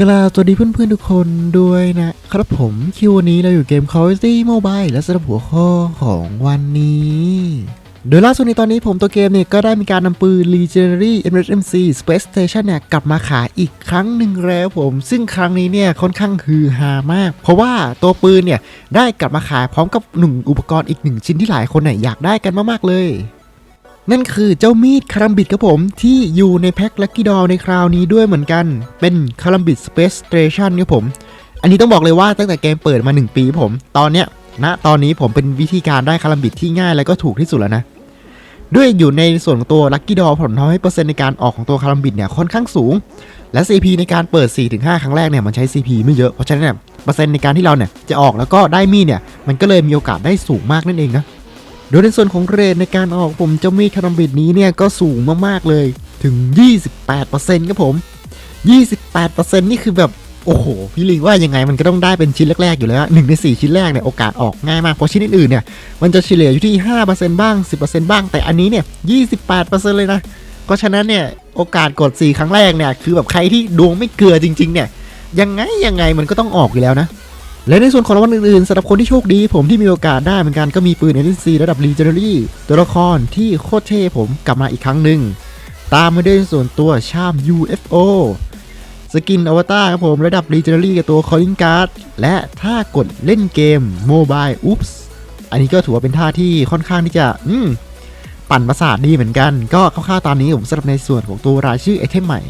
กราสวัสดีเพื่อนๆทุกคนด้วยนะครับผมคิววันนี้เราอยู่เกม Call of Duty Mobile และสำหรับหัวข้อของวันนี้ โดยล่าสุดในตอนนี้ผมตัวเกมเนี่ย ก็ได้มีการนำปืน Legendary MSMC Space Station เนี่ย กลับมาขายอีกครั้งหนึ่งแล้วผม ซึ่งครั้งนี้เนี่ย ค่อนข้างฮือฮามาก เพราะว่าตัวปืนเนี่ย ได้กลับมาขายพร้อมกับหนึ่งอุปกรณ์อีกหนึ่งชิ้นที่หลายคนเนี่ยอยากได้กันมากๆเลย นั่นคือเจ้ามีดคารัมบิดครับผมที่อยู่ในแพ็คลักกี้ดอลในคราวนี้ด้วยเหมือนกัน เป็นคารัมบิดสเปซสเตชันครับผม อันนี้ต้องบอกเลยว่าตั้งแต่เกมเปิดมา 1 ปีผม ตอนเนี้ยณตอนนี้ผมเป็นวิธีการได้คารัมบิดที่ง่ายและก็ถูกที่สุดแล้วนะ ด้วยอยู่ในส่วนของตัวลักกี้ดอผมทำให้เปอร์เซ็นต์ในการออกของตัวคารัมบิดเนี่ยค่อนข้างสูง และ CP ในการเปิด 4-5 ครั้งแรกเนี่ยมันใช้ CP ไม่เยอะเพราะฉะนั้นเนี่ยเปอร์เซ็นต์ในการที่เราเนี่ยจะออกแล้วก็ได้มีดเนี่ยมันก็เลยมีโอกาสได้สูงมากนั่นเองนะ โดยในส่วนของเรทในการออกผมเจ้ามีดคารัมบิดนี้เนี่ยก็สูงมากๆเลยถึง 28%ครับผม 28%นี่คือแบบโอ้โห พี่ลิงว่ายังไงมันก็ต้องได้เป็นชิ้นแรก ๆ อยู่แล้วหนึ่งใน 4 ชิ้นแรกเนี่ยโอกาสออกง่ายมาก เพราะชิ้นอื่นๆเนี่ยมันจะเฉลี่ยอยู่ที่ 5%บ้าง 10%บ้าง แต่อันนี้เนี่ย 28%เลยนะเพราะฉะนั้นเนี่ยโอกาสกด 4 ครั้งแรกเนี่ยคือแบบใครที่ดวงไม่เกลือจริง ๆ เนี่ยยังไงยังไงมันก็ต้องออกอยู่แล้วนะ และในส่วนของรางวัลอื่นๆสำหรับคนที่โชคดี ผมที่มีโอกาสได้เหมือนกันก็มีปืน NC ระดับ Legendary ตัวละครที่โคตรเท่ผมกลับมาอีกครั้งหนึ่ง ตามมาด้วยส่วนตัวชาม UFO สกินอวตารครับผมระดับ Legendary กับตัว Calling Card และถ้ากดเล่นเกม Mobile Oops อันนี้ก็ถือว่าเป็นท่าที่ค่อนข้างที่จะอืมปั่นประสาทดีเหมือนกัน ก็คร่าวๆตามนี้ผมสำหรับในส่วนของตัวรายชื่อไอเทมใหม่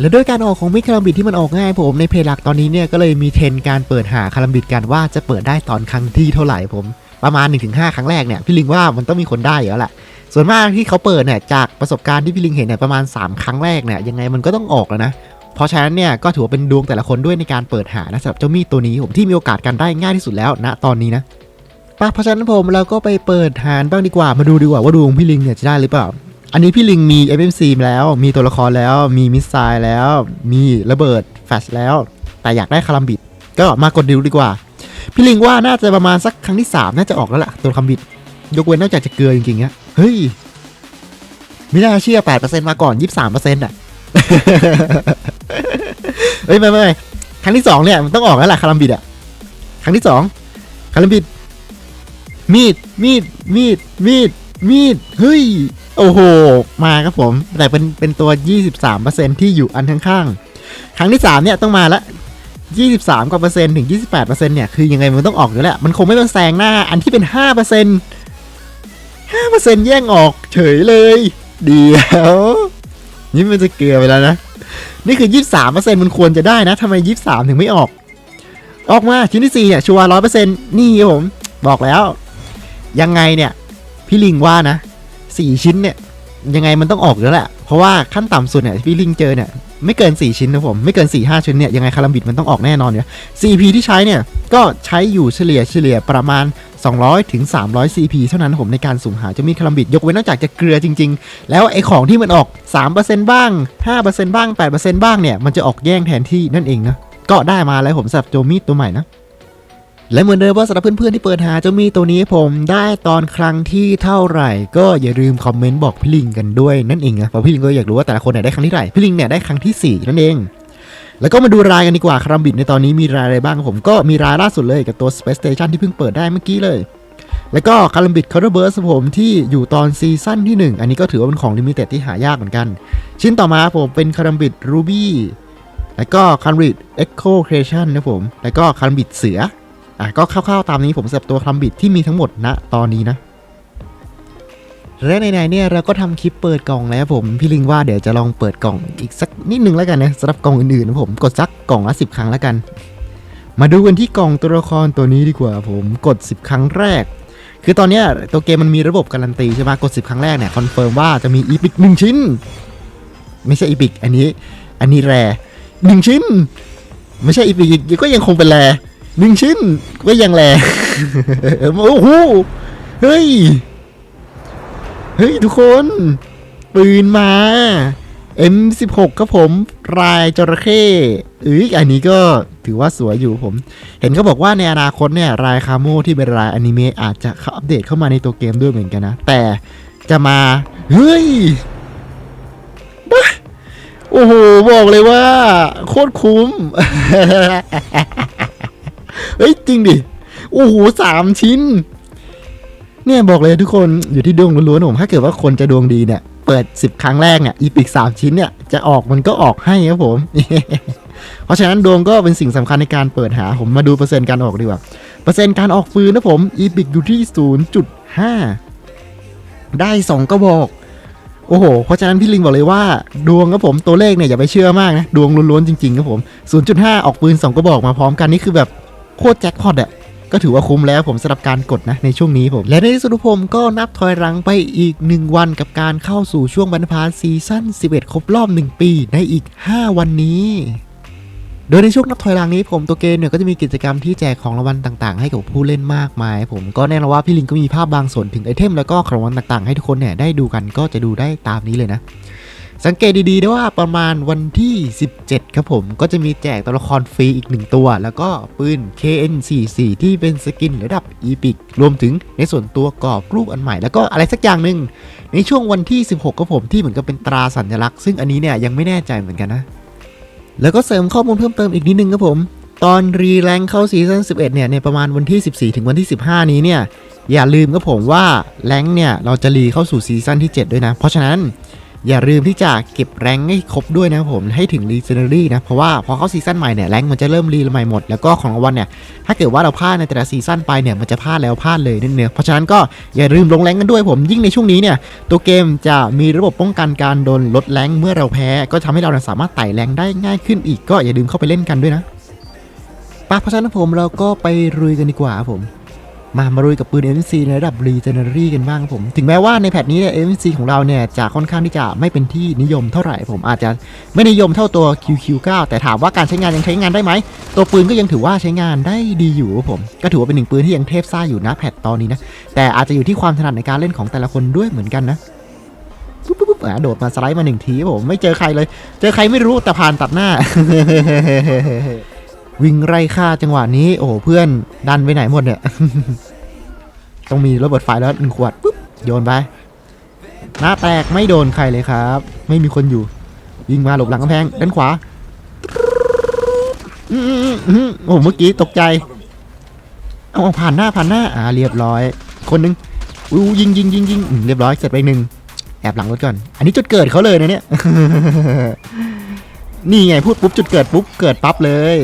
และด้วยการออกของมิดคารัมบิดที่มันออกง่ายผมในเพจหลักตอนนี้เนี่ยก็เลยมีเทรนการเปิดหาคารัมบิดกันว่าจะเปิดได้ตอนครั้งที่เท่าไหร่ผม ประมาณ 1-5 ครั้งแรกเนี่ยพี่ลิงว่ามันต้องมีคนได้อยู่แล้วแหละส่วนมากที่เขาเปิดเนี่ยจากประสบการณ์ที่พี่ลิงเห็นเนี่ยประมาณ 3 ครั้งแรกเนี่ยยังไงมันก็ต้องออกแล้วนะเพราะฉะนั้นเนี่ยก็ถือว่าเป็นดวงแต่ละคนด้วยในการเปิดหานะสำหรับเจ้ามีดตัวนี้ผมที่มีโอกาสกันได้ง่ายที่สุดแล้วณตอนนี้นะปะเพราะฉะนั้นผมเราก็ไปเปิดหานบ้างดีกว่ามาดูดีกว่าว่าดวงพี่ลิงเนี่ยจะได้หรือเปล่า อันนี้พี่ลิงมี FMC มาแล้ว มีตัวละครแล้ว มีมิสไซล์แล้ว มีระเบิดแฟลชแล้ว แต่อยากได้คารัมบิด ก็มากดดิวดีกว่า พี่ลิงว่าน่าจะประมาณสักครั้งที่ 3 น่าจะออกแล้วล่ะ ตัวคารัมบิด ยกเว้นนอกจากจะเกลือจริงๆอะเฮ้ย ไม่น่าเชื่อ 8%มาก่อน 23%อะ เฮ้ย ไม่ไม่ครั้งที่ 2 เนี่ย มันต้องออกแล้วล่ะคารัมบิดอะครั้งที่ 2คารัมบิด มีด มีด มีด มีด มีด เฮ้ย โอ้โห มาครับผม แต่เป็นเป็นตัว 23%ที่อยู่อันข้างๆ ครั้งที่ 3 เนี่ยต้องมาละ 23กว่าเปอร์เซ็นต์ถึง 28เปอร์เซ็นเนี่ยคือยังไงมันต้องออกอยู่แล้วมันคงไม่มาแซงหน้าอันที่เป็น5เปอร์เซ็น5เปอร์เซ็นแย่งออกเฉยเลย เดี๋ยวนี่มันจะเกลือไปแล้วนะ นี่คือ 23เปอร์เซ็นมันควรจะได้นะทำไม 23 ถึงไม่ออก ออกมาชิ้นที่4เนี่ยชัวร์ร้อยเปอร์เซ็นต์นี่ผม บอกแล้ว ยังไงเนี่ย พี่ลิงว่านะ สี่ชิ้นเนี่ยยังไงมันต้องออกแล้วแหละเพราะว่าขั้นต่ำสุดเนี่ยพี่ลิงเจอเนี่ยไม่เกิน 4 ชิ้นนะผม ไม่เกิน 4 5 ชิ้นเนี่ยยังไงคารัมบิดมันต้องออกแน่นอนเนี่ย CP ที่ใช้เนี่ย ก็ใช้อยู่เฉลี่ยเฉลี่ยประมาณ 200ถึง300 CP เท่านั้นผมในการสุ่มหาเจะมีคารัมบิด ยกเว้นนอกจากจะเกลือจริง ๆ แล้วไอ้ของที่มันออก 3%บ้าง 5%บ้าง 8%บ้างเนี่ยมันจะออกแย่งแทนที่นั่นเองนะก็ได้มาแล้วผมสำหรับโจมีดตัวใหม่นะ และเหมือนเดิมว่าสำหรับเพื่อนๆที่เปิดหาเจ้ามีตัวนี้ผมได้ตอนครั้งที่เท่าไหร่ ก็อย่าลืมคอมเมนต์บอกพี่ลิงกันด้วยนั่นเองนะเพราะพี่ลิงก็อยากรู้ว่าแต่ละคนเนี่ยได้ครั้งที่เท่าไหร่พี่ลิงเนี่ยได้ครั้งที่ 4 นั่นเอง แล้วก็มาดูรายกันดีกว่าคารัมบิดในตอนนี้มีรายอะไรบ้างผมก็มีรายล่าสุดเลยกับตัว Space Station ที่เพิ่งเปิดได้เมื่อกี้เลย แล้วก็คารัมบิดคาร์เบิร์สผมที่อยู่ตอนซีซั่นที่ 1 อันนี้ก็ถือว่าเป็นของลิมิเต็ดที่หายากเหมือนกัน ชิ้นต่อมาผมเป็นคารัมบิดรูบี้แล้วก็คารัมบิดเอ็กโคเคชันนะผมแล้วก็คารัมบิดเสือ อะก็คร่าวๆตามนี้ผมสำหรับตัวคลัมบิดที่มีทั้งหมดณตอนนี้นะและในๆเนี่ยเราก็ทำคลิปเปิดกล่องแล้วผมพี่ลิงว่าเดี๋ยวจะลองเปิดกล่องอีกสักนิดนึงแล้วกันนะสำหรับกล่องอื่นๆนะผมกดสักกล่องละ10 ครั้งแล้วกัน มาดูกันที่กล่องตัวละครตัวนี้ดีกว่าผมกด 10 ครั้งแรก คือตอนนี้ตัวเกมมันมีระบบการันตีใช่ไหมกด 10 ครั้งแรกเนี่ยคอนเฟิร์มว่าจะมีอีพิกหนึ่งชิ้น ไม่ใช่อีพิกอันนี้ อันนี้แร่หนึ่งชิ้น ไม่ใช่อีพิกก็ยังคงเป็นแร่ หนึ่งชิ้นก็ยังแลโอ้โหเฮ้ย เฮ้ย ทุกคน ปืนมา M16 ครับผม รายจระเข้เอ้ยอันนี้ก็ถือว่าสวยอยู่ผม เห็นเขาบอกว่าในอนาคตเนี่ย รายคาโมที่เป็นรายอนิเมะอาจจะข้าอัปเดตเข้ามาในตัวเกมด้วยเหมือนกันนะ แต่จะมา เฮ้ยบ้าโอ้โห บอกเลยว่า โคตรคุ้ม เฮ้ยจริงดิ โอ้โหสามชิ้น เนี่ยบอกเลยทุกคนอยู่ที่ดวงล้วนๆผมถ้าเกิดว่าคนจะดวงดีเนี่ย เปิด 10 ครั้งแรกเนี่ยอีพิกสามชิ้นเนี่ยจะออกมันก็ออกให้ครับผม เพราะฉะนั้นดวงก็เป็นสิ่งสำคัญในการเปิดหาผมมาดูเปอร์เซ็นต์การออกดีกว่า เปอร์เซ็นต์การออกปืนนะผมอีพิกอยู่ที่ 0.5 ได้ 2กระบอกโอ้โห เพราะฉะนั้นพี่ลิงบอกเลยว่า ดวงครับผมตัวเลขเนี่ยอย่าไปเชื่อมากนะ ดวงล้วนๆจริงๆครับผม 0.5 ออกปืน 2กระบอกมาพร้อมกันนี่คือแบบ โคตรแจ็คพอตอะก็ถือว่าคุ้มแล้วผมสำหรับการกดนะในช่วงนี้ผม และในที่สุดผมก็นับถอยหลังไปอีก 1 วันกับการเข้าสู่ช่วงบรรพาซีซั่น 11 ครบรอบ 1 ปีในอีก 5 วันนี้โดยในช่วงนับถอยหลังนี้ผมตัวเกมเนี่ยก็จะมีกิจกรรมที่แจกของรางวัลต่างๆ ให้กับผู้เล่นมากมาย ผมก็แน่นอนว่าพี่ลิงก็มีภาพบางส่วนถึงไอเทมแล้วก็ของรางวัลต่างๆ ให้ทุกคนเนี่ยได้ดูกันก็จะดูได้ตามนี้เลยนะ สังเกตดีๆได้ว่าประมาณวันที่ 17 ครับผม ก็จะมีแจกตัวละครฟรีอีก 1 ตัว แล้วก็ปืน KN44 ที่เป็นสกินระดับ Epic รวมถึงในส่วนตัวกรอบรูปอันใหม่แล้วก็อะไรสักอย่างหนึ่งในช่วงวันที่ 16 ครับผมที่เหมือนกับเป็นตราสัญลักษณ์ ซึ่งอันนี้เนี่ยยังไม่แน่ใจเหมือนกันนะ แล้วก็เสริมข้อมูลเพิ่มเติมอีกนิดนึงครับผมตอนรีแรงเข้าซีซั่น11 เนี่ยในประมาณวันที่ 14 ถึงวันที่ 15 นี้เนี่ยอย่าลืมครับผมว่าแรงเนี่ยเราจะรีเข้าสู่ซีซั่นที่ 7 ด้วยนะ เพราะฉะนั้น อย่าลืมที่จะเก็บแรงให้ครบด้วยนะครับผมให้ถึงรีเจเนอรี่นะ เพราะว่าพอเข้าซีซั่นใหม่เนี่ยแรงมันจะเริ่มรีใหม่หมด แล้วก็ของรางวัลเนี่ยถ้าเกิดว่าเราพลาดในแต่ละซีซั่นไปเนี่ยมันจะพลาดแล้วพลาดเลยนั่นเองเพราะฉะนั้นก็อย่าลืมลงแรงกันด้วยผมยิ่งในช่วงนี้เนี่ยตัวเกมจะมีระบบป้องกันการโดนลดแรงเมื่อเราแพ้ ก็ทำให้เราสามารถไต่แรงได้ง่ายขึ้นอีก ก็อย่าลืมเข้าไปเล่นกันด้วยนะปะเพราะฉะนั้นผมเราก็ไปรุยกันดีกว่าผม มามารุยกับปืน MC ในระดับ Regenerary กันบ้างครับผม ถึงแม้ว่าในแพทนี้เนี่ย MC ของเราเนี่ยจะค่อนข้างที่จะไม่เป็นที่นิยมเท่าไหร่ผมอาจจะไม่นิยมเท่าตัว QQ9 แต่ถามว่าการใช้งานยังใช้งานได้ไหม ตัวปืนก็ยังถือว่าใช้งานได้ดีอยู่ครับผม ก็ถือว่าเป็นหนึ่งปืนที่ยังเทพซ่าอยู่นะแพทตอนนี้นะ แต่อาจจะอยู่ที่ความถนัดในการเล่นของแต่ละคนด้วยเหมือนกันนะปุ๊บปุ๊บปุ๊บอะโดดมาสไลด์มาหนึ่งทีครับผมไม่เจอใครเลย เจอใครไม่รู้แต่ผ่านตัดหน้า วิ่งไล่ฆ่าจังหวะนี้ โอ้โหเพื่อนดันไปไหนหมดเนี่ย ต้องมีระเบิดไฟแล้วหนึ่งขวดปุ๊บโยนไป หน้าแตกไม่โดนใครเลยครับ ไม่มีคนอยู่ยิงมาหลบหลังกำแพงด้านขวาอืออืออือโอ้โหเมื่อกี้ตกใจเอาเอาผ่านหน้าผ่านหน้า อ่า เรียบร้อย คนหนึงอู้ยิงยิงยิงยิงเรียบร้อยเสร็จไปหนึ่งแอบหลังรถก่อน อันนี้จุดเกิดเขาเลยนะเนี่ย นี่ไงพูดปุ๊บจุดเกิดปุ๊บเกิดปั๊บเลย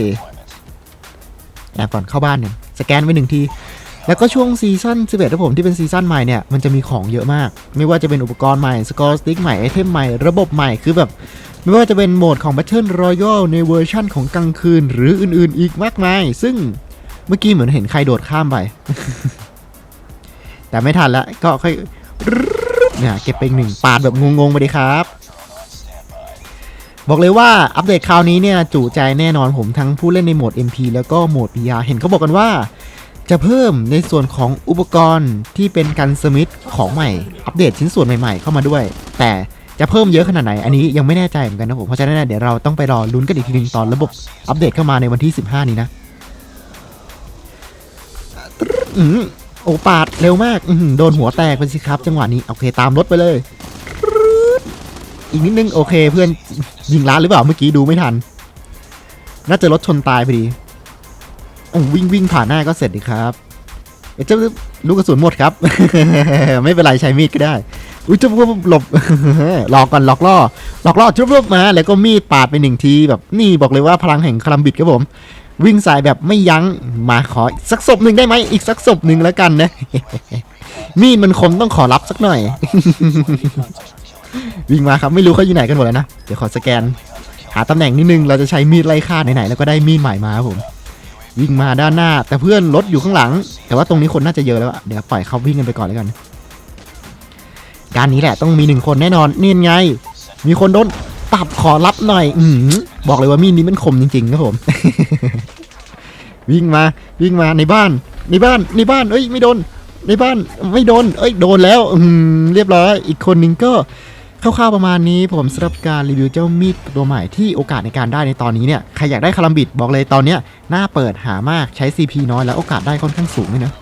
แอบก่อนเข้าบ้านหนึ่งสแกนไปหนึ่งที แล้วก็ช่วงซีซั่น11ครับผมที่เป็นซีซั่นใหม่เนี่ยมันจะมีของเยอะมาก ไม่ว่าจะเป็นอุปกรณ์ใหม่สกอร์สติ๊กใหม่ไอเทมใหม่ระบบใหม่คือแบบ ไม่ว่าจะเป็นโหมดของ Battle Royale ในเวอร์ชั่นของกลางคืน หรืออื่นๆ อีกมากมาย ซึ่งเมื่อกี้เหมือนเห็นใครโดดข้ามไป แต่ไม่ทันละก็ค่อยเนี่ยเก็บไปหนึ่งปาดแบบงงๆไปดีครับ บอกเลยว่าอัปเดตคราวนี้เนี่ยจู่ใจแน่นอนผมทั้งผู้เล่นในโหมด MP แล้วก็โหมด PR เห็นเขาบอกกันว่า จะเพิ่มในส่วนของอุปกรณ์ที่เป็นกันสมิธของใหม่ อัปเดตชิ้นส่วนใหม่ๆเข้ามาด้วย แต่จะเพิ่มเยอะขนาดไหน อันนี้ยังไม่แน่ใจเหมือนกันนะผมเพราะฉะนั้นเดี๋ยวเราต้องไปรอลุ้นกันอีกทีหนึงตอนระบบอัปเดตเข้ามาในวันที่ 15 นี้นะอืมโอปาดเร็วมากโดนหัวแตกไปสิครับ จังหวะนี้โอเคตามรถไปเลย อีกนิดนึงโอเคเพื่อนยิงล้านหรือเปล่าเมื่อกี้ดูไม่ทัน น่าจะรถชนตายพอดีโอ้วิ่งวิ่งผ่านหน้าก็เสร็จดีครับเอ๊ะเจ้าลูกกระสุนหมดครับ ไม่เป็นไรใช้มีดก็ได้ อุ้ยเจ้าพวกหลบหลอกก่อนหลอกล่อหลอกล่อจุ๊บๆมา แล้วก็มีดปาดไปหนึ่งทีแบบนี่บอกเลยว่าพลังแห่งคลัมบิดครับผม วิ่งสายแบบไม่ยั้งมาขอสักศพหนึ่งได้ไหมอีกสักศพหนึ่งแล้วกันนะ มีดมันคมต้องขอรับสักหน่อย วิ่งมาครับไม่รู้เขาอยู่ไหนกันหมดแล้วนะ เดี๋ยวขอสแกน หาตำแหน่งนิดนึงเราจะใช้มีดไล่ฆ่าไหนๆแล้วก็ได้มีดใหม่มาครับผม วิ่งมาด้านหน้า แต่เพื่อนรถอยู่ข้างหลัง แต่ว่าตรงนี้คนน่าจะเยอะแล้วเดี๋ยวปล่อยเขาวิ่งกันไปก่อนแล้วกัน การนี้แหละต้องมีหนึ่งคนแน่นอนนี่ไง มีคนโดนปรับขอรับหน่อย อือบอกเลยว่ามีดนี้มันคมจริงๆครับผม วิ่งมาวิ่งมาในบ้าน ในบ้านในบ้านเอ้ยไม่โดนในบ้านไม่โดน เอ้ยโดนแล้ว อืเรียบร้อย อีกคนนึงก็ คร่าวๆประมาณนี้ผมสำหรับการรีวิวเจ้ามีดตัวใหม่ที่โอกาสในการได้ในตอนนี้เนี่ยใครอยากได้คารัมบิดบอกเลยตอนเนี้ยหน่าเปิดหามากใช้ CP น้อยแล้วโอกาสได้ค่อนข้างสูงเลยนะ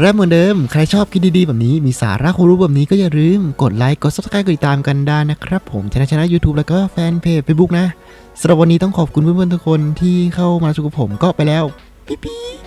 และเหมือนเดิม ใครชอบคลิปดีๆ แบบนี้ มีสาระความรู้แบบนี้ก็อย่าลืม กดไลค์ กด subscribe กดติดตามกันได้นะครับ ผมช anel ช anel YouTube แล้วก็แฟนเพจ Facebook นะสำหรับวันนี้ต้องขอบคุณเพื่อนๆทุกคนที่เข้ามาชมกับผมก็ไปแล้ว ปิ๊บ